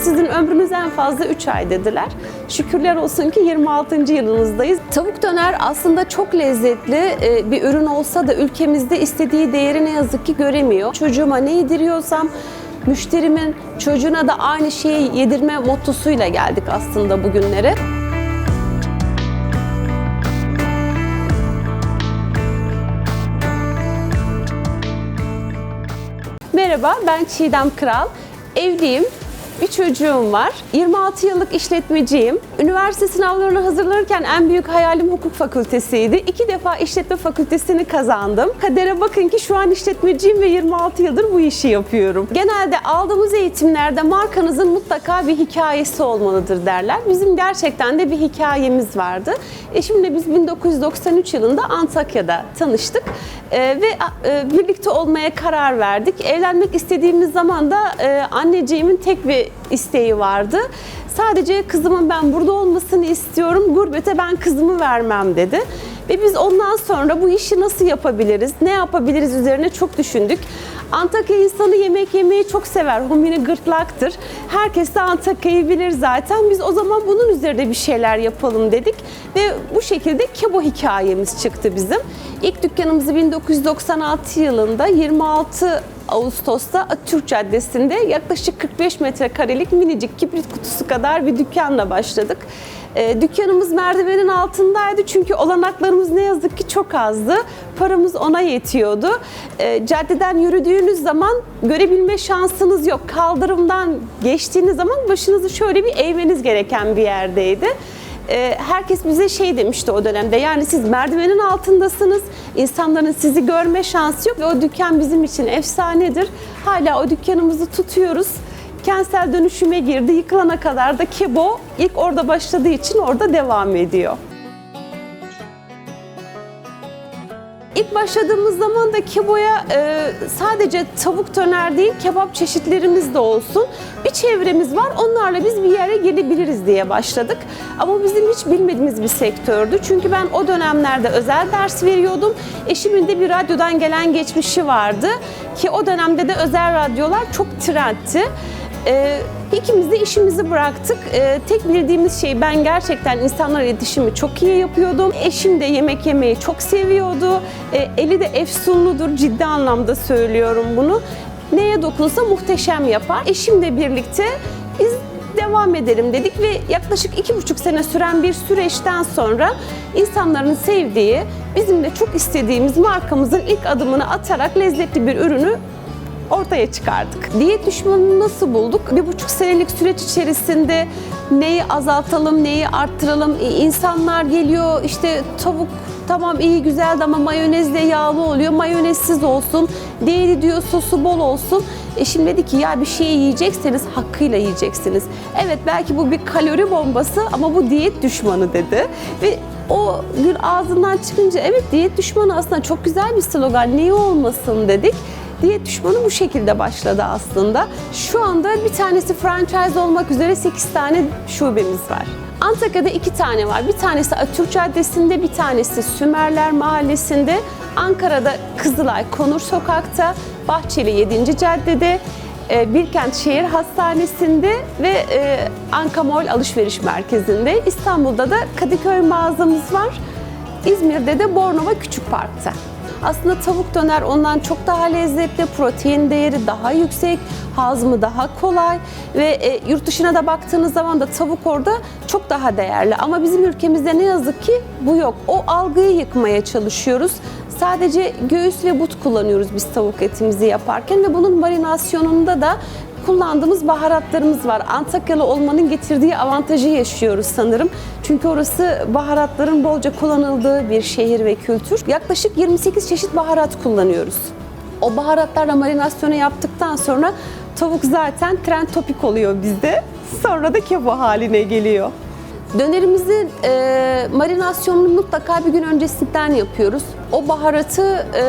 sizin ömrünüz en fazla 3 ay dediler. Şükürler olsun ki 26. yılınızdayız. Tavuk döner aslında çok lezzetli e, bir ürün olsa da ülkemizde istediği değeri ne yazık ki göremiyor. Çocuğuma ne yediriyorsam müşterimin çocuğuna da aynı şeyi yedirme mottosuyla geldik aslında bugünlere. Merhaba, ben Çiğdem Kral. Evliyim, bir çocuğum var. 26 yıllık işletmeciyim. Üniversite sınavlarına hazırlanırken en büyük hayalim hukuk fakültesiydi. İki defa işletme fakültesini kazandım. Kadere bakın ki şu an işletmeciyim ve 26 yıldır bu işi yapıyorum. Genelde aldığımız eğitimlerde markanızın mutlaka bir hikayesi olmalıdır derler. Bizim gerçekten de bir hikayemiz vardı. Eşimle biz 1993 yılında Antakya'da tanıştık Ee, ve e, birlikte olmaya karar verdik. Evlenmek istediğimiz zaman da e, anneciğimin tek bir isteği vardı. Sadece kızımın ben burada olmasını istiyorum, gurbete ben kızımı vermem dedi. Ve biz ondan sonra bu işi nasıl yapabiliriz, ne yapabiliriz üzerine çok düşündük. Antakya insanı yemek yemeyi çok sever. Homini gırtlaktır. Herkes de Antakya'yı bilir zaten. Biz o zaman bunun üzerine bir şeyler yapalım dedik. Ve bu şekilde Kebo hikayemiz çıktı bizim. İlk dükkanımızı 1996 yılında 26 Ağustos'ta Atatürk Caddesi'nde yaklaşık 45 metrekarelik minicik kibrit kutusu kadar bir dükkanla başladık. E, dükkanımız merdivenin altındaydı çünkü olanaklarımız ne yazık ki çok azdı. Paramız ona yetiyordu. E, caddeden yürüdüğünüz zaman görebilme şansınız yok. Kaldırımdan geçtiğiniz zaman başınızı şöyle bir eğmeniz gereken bir yerdeydi e, herkes bize şey demişti o dönemde. Yani siz merdivenin altındasınız. insanların sizi görme şansı yok ve o dükkan bizim için efsanedir. Hala o dükkanımızı tutuyoruz. Kentsel dönüşüme girdi. Yıkılana kadar da Kebo ilk orada başladığı için orada devam ediyor. İlk başladığımız zaman da Kebo'ya e, sadece tavuk döner değil, kebap çeşitlerimiz de olsun. Bir çevremiz var, onlarla biz bir yere gelebiliriz diye başladık. Ama bizim hiç bilmediğimiz bir sektördü. Çünkü ben o dönemlerde özel ders veriyordum. Eşimin de bir radyodan gelen geçmişi vardı. Ki o dönemde de özel radyolar çok trendti. Ee, ikimiz de işimizi bıraktık. Ee, tek bildiğimiz şey ben gerçekten insanlarla iletişimi çok iyi yapıyordum. Eşim de yemek yemeyi çok seviyordu. Ee, eli de efsunludur ciddi anlamda söylüyorum bunu. Neye dokunsa muhteşem yapar. Eşimle birlikte biz devam edelim dedik ve yaklaşık iki buçuk sene süren bir süreçten sonra insanların sevdiği, bizim de çok istediğimiz markamızın ilk adımını atarak lezzetli bir ürünü ortaya çıkardık. Diyet düşmanını nasıl bulduk? Bir buçuk senelik süreç içerisinde neyi azaltalım, neyi arttıralım? E, İnsanlar geliyor işte tavuk tamam iyi güzel de ama mayonezle yağlı oluyor. Mayonezsiz olsun. Değeri diyor sosu bol olsun. Eşim dedi ki ya bir şey yiyecekseniz hakkıyla yiyeceksiniz. Evet belki bu bir kalori bombası ama bu diyet düşmanı dedi. Ve o gün ağzından çıkınca evet diyet düşmanı aslında çok güzel bir slogan. Niye olmasın dedik. Diyet düşmanı bu şekilde başladı aslında. Şu anda bir tanesi franchise olmak üzere 8 tane şubemiz var. Antakya'da iki tane var. Bir tanesi Atatürk Caddesi'nde, bir tanesi Sümerler Mahallesi'nde. Ankara'da Kızılay Konur Sokak'ta, Bahçeli 7. Caddede, e, Bilkent Şehir Hastanesi'nde ve e, Ankamol Alışveriş Merkezi'nde. İstanbul'da da Kadıköy mağazamız var. İzmir'de de Bornova Küçük Park'ta. Aslında tavuk döner ondan çok daha lezzetli, protein değeri daha yüksek, hazmı daha kolay ve e, yurt dışına da baktığınız zaman da tavuk orada çok daha değerli. Ama bizim ülkemizde ne yazık ki bu yok. O algıyı yıkmaya çalışıyoruz. Sadece göğüs ve but kullanıyoruz biz tavuk etimizi yaparken ve bunun marinasyonunda da kullandığımız baharatlarımız var. Antakyalı olmanın getirdiği avantajı yaşıyoruz sanırım. Çünkü orası baharatların bolca kullanıldığı bir şehir ve kültür. Yaklaşık 28 çeşit baharat kullanıyoruz. O baharatlarla marinasyonu yaptıktan sonra tavuk zaten trend topik oluyor bizde. Sonra da kebo haline geliyor. Dönerimizin e, marinasyonunu mutlaka bir gün öncesinden yapıyoruz. O baharatı e,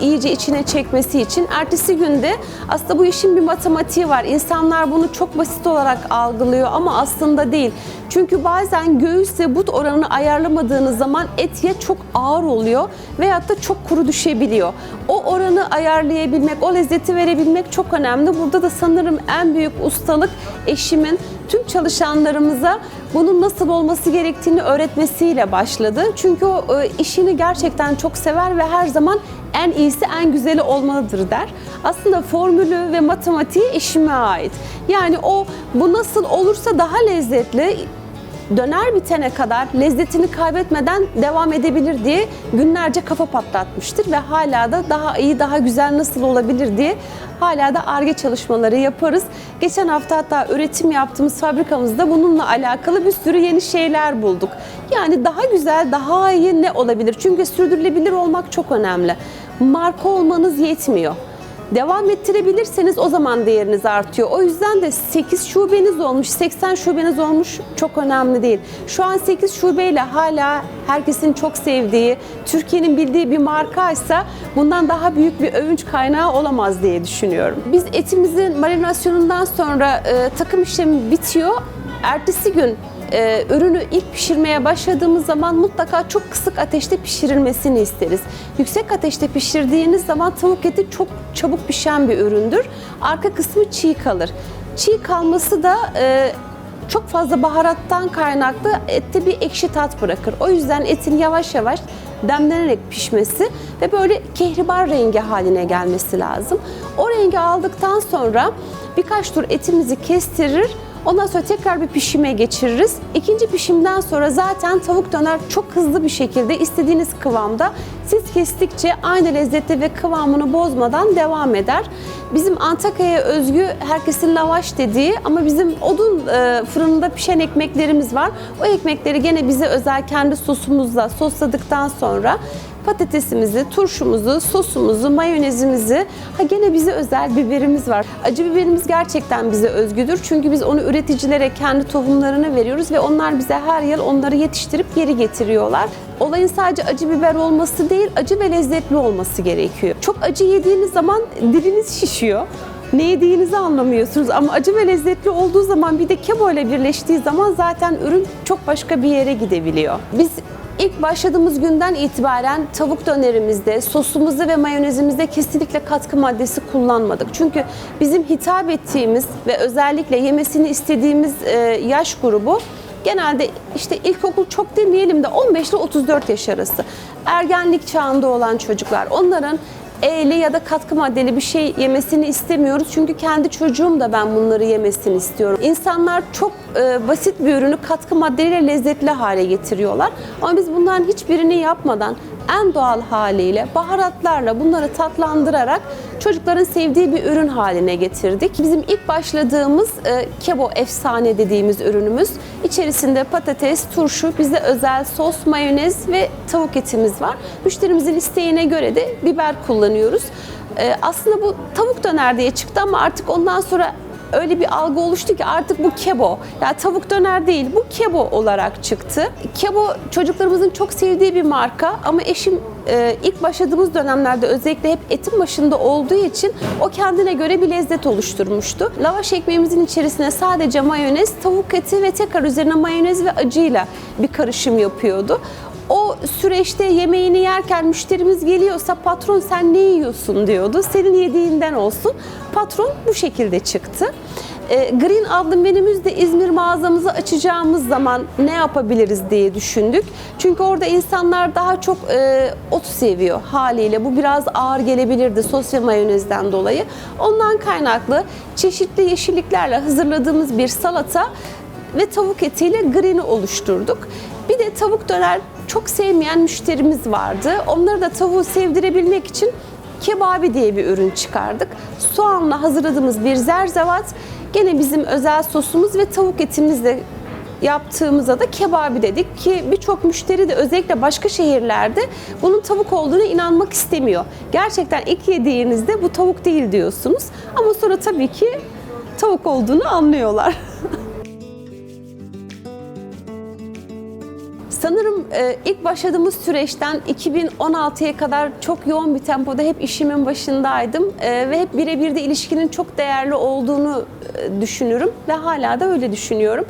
iyice içine çekmesi için. Ertesi günde aslında bu işin bir matematiği var. İnsanlar bunu çok basit olarak algılıyor ama aslında değil. Çünkü bazen göğüs ve but oranını ayarlamadığınız zaman et ya çok ağır oluyor veyahut da çok kuru düşebiliyor. O oranı ayarlayabilmek, o lezzeti verebilmek çok önemli. Burada da sanırım en büyük ustalık eşimin tüm çalışanlarımıza bunun nasıl olması gerektiğini öğretmesiyle başladı. Çünkü o e, işini gerçekten çok sever ve her zaman en iyisi en güzeli olmalıdır der. Aslında formülü ve matematiği eşime ait. Yani o bu nasıl olursa daha lezzetli döner bitene kadar lezzetini kaybetmeden devam edebilir diye günlerce kafa patlatmıştır ve hala da daha iyi, daha güzel nasıl olabilir diye hala da ARGE çalışmaları yaparız. Geçen hafta hatta üretim yaptığımız fabrikamızda bununla alakalı bir sürü yeni şeyler bulduk. Yani daha güzel, daha iyi ne olabilir? Çünkü sürdürülebilir olmak çok önemli. Marka olmanız yetmiyor. Devam ettirebilirseniz o zaman değeriniz artıyor. O yüzden de 8 şubeniz olmuş, 80 şubeniz olmuş çok önemli değil. Şu an 8 şubeyle hala herkesin çok sevdiği, Türkiye'nin bildiği bir markaysa bundan daha büyük bir övünç kaynağı olamaz diye düşünüyorum. Biz etimizin marinasyonundan sonra e, takım işlemi bitiyor. Ertesi gün e, ürünü ilk pişirmeye başladığımız zaman mutlaka çok kısık ateşte pişirilmesini isteriz. Yüksek ateşte pişirdiğiniz zaman tavuk eti çok çabuk pişen bir üründür. Arka kısmı çiğ kalır. Çiğ kalması da e, çok fazla baharattan kaynaklı ette bir ekşi tat bırakır. O yüzden etin yavaş yavaş demlenerek pişmesi ve böyle kehribar rengi haline gelmesi lazım. O rengi aldıktan sonra birkaç tur etimizi kestirir, Ondan sonra tekrar bir pişime geçiririz. İkinci pişimden sonra zaten tavuk döner çok hızlı bir şekilde istediğiniz kıvamda siz kestikçe aynı lezzette ve kıvamını bozmadan devam eder. Bizim Antakya'ya özgü herkesin lavaş dediği ama bizim odun e, fırınında pişen ekmeklerimiz var. O ekmekleri gene bize özel kendi sosumuzla sosladıktan sonra patatesimizi, turşumuzu, sosumuzu, mayonezimizi, ha gene bize özel biberimiz var. Acı biberimiz gerçekten bize özgüdür. Çünkü biz onu üreticilere kendi tohumlarını veriyoruz ve onlar bize her yıl onları yetiştirip geri getiriyorlar. Olayın sadece acı biber olması değil, acı ve lezzetli olması gerekiyor. Çok acı yediğiniz zaman diliniz şişiyor ne yediğinizi anlamıyorsunuz ama acı ve lezzetli olduğu zaman bir de kebo ile birleştiği zaman zaten ürün çok başka bir yere gidebiliyor. Biz İlk başladığımız günden itibaren tavuk dönerimizde, sosumuzda ve mayonezimizde kesinlikle katkı maddesi kullanmadık. Çünkü bizim hitap ettiğimiz ve özellikle yemesini istediğimiz e, yaş grubu genelde işte ilkokul çok demeyelim de 15 ile 34 yaş arası. Ergenlik çağında olan çocuklar. Onların E'li ya da katkı maddeli bir şey yemesini istemiyoruz. Çünkü kendi çocuğum da ben bunları yemesini istiyorum. İnsanlar çok e, basit bir ürünü katkı maddeleriyle lezzetli hale getiriyorlar. Ama biz bunların hiçbirini yapmadan en doğal haliyle baharatlarla bunları tatlandırarak çocukların sevdiği bir ürün haline getirdik. Bizim ilk başladığımız e, kebo efsane dediğimiz ürünümüz. İçerisinde patates, turşu, bize özel sos, mayonez ve tavuk etimiz var. Müşterimizin isteğine göre de biber kullanıyoruz. E, aslında bu tavuk döner diye çıktı ama artık ondan sonra öyle bir algı oluştu ki artık bu kebo. Yani tavuk döner değil bu kebo olarak çıktı. Kebo çocuklarımızın çok sevdiği bir marka ama eşim e, ilk başladığımız dönemlerde özellikle hep etin başında olduğu için o kendine göre bir lezzet oluşturmuştu. Lavaş ekmeğimizin içerisine sadece mayonez, tavuk eti ve tekrar üzerine mayonez ve acıyla bir karışım yapıyordu. Süreçte yemeğini yerken müşterimiz geliyorsa patron sen ne yiyorsun diyordu. Senin yediğinden olsun. Patron bu şekilde çıktı. E, Green adlı menümüz de İzmir mağazamızı açacağımız zaman ne yapabiliriz diye düşündük. Çünkü orada insanlar daha çok e, ot seviyor haliyle. Bu biraz ağır gelebilirdi sos ve mayonezden dolayı. Ondan kaynaklı çeşitli yeşilliklerle hazırladığımız bir salata ve tavuk etiyle green'i oluşturduk. Bir de tavuk döner çok sevmeyen müşterimiz vardı. Onları da tavuğu sevdirebilmek için kebabi diye bir ürün çıkardık. Soğanla hazırladığımız bir zerzevat, gene bizim özel sosumuz ve tavuk etimizle yaptığımıza da kebabi dedik ki birçok müşteri de özellikle başka şehirlerde bunun tavuk olduğunu inanmak istemiyor. Gerçekten ilk yediğinizde bu tavuk değil diyorsunuz ama sonra tabii ki tavuk olduğunu anlıyorlar. Sanırım e, ilk başladığımız süreçten 2016'ya kadar çok yoğun bir tempoda hep işimin başındaydım E, ve hep birebir de ilişkinin çok değerli olduğunu e, düşünürüm ve hala da öyle düşünüyorum.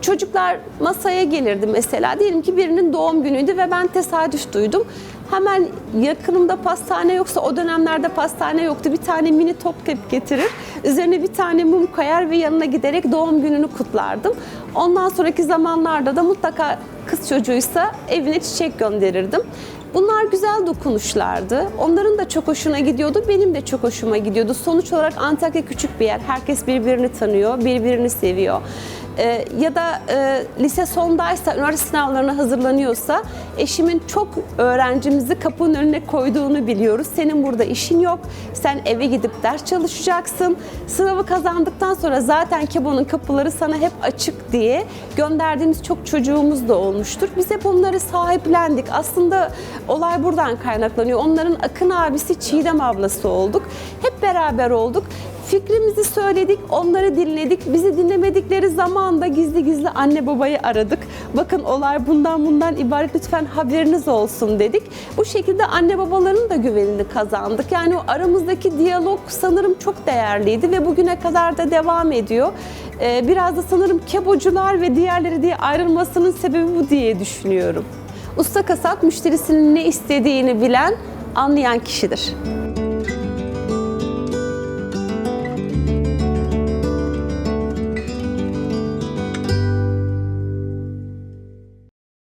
Çocuklar masaya gelirdi mesela. Diyelim ki birinin doğum günüydü ve ben tesadüf duydum. Hemen yakınımda pastane yoksa o dönemlerde pastane yoktu. Bir tane mini topkap getirir. Üzerine bir tane mum koyar ve yanına giderek doğum gününü kutlardım. Ondan sonraki zamanlarda da mutlaka kız çocuğuysa evine çiçek gönderirdim. Bunlar güzel dokunuşlardı. Onların da çok hoşuna gidiyordu, benim de çok hoşuma gidiyordu. Sonuç olarak Antakya küçük bir yer. Herkes birbirini tanıyor, birbirini seviyor. Ee, ya da e, lise sondaysa, üniversite sınavlarına hazırlanıyorsa eşimin çok öğrencimizi kapının önüne koyduğunu biliyoruz. Senin burada işin yok, sen eve gidip ders çalışacaksın. Sınavı kazandıktan sonra zaten Kebo'nun kapıları sana hep açık diye gönderdiğimiz çok çocuğumuz da olmuştur. Biz hep onları sahiplendik. Aslında olay buradan kaynaklanıyor. Onların Akın abisi Çiğdem ablası olduk. Hep beraber olduk. Fikrimizi söyledik, onları dinledik. Bizi dinlemedikleri zaman da gizli gizli anne babayı aradık. Bakın olay bundan bundan ibaret lütfen haberiniz olsun dedik. Bu şekilde anne babaların da güvenini kazandık. Yani o aramızdaki diyalog sanırım çok değerliydi ve bugüne kadar da devam ediyor. Ee, biraz da sanırım kebocular ve diğerleri diye ayrılmasının sebebi bu diye düşünüyorum. Usta kasap müşterisinin ne istediğini bilen, anlayan kişidir.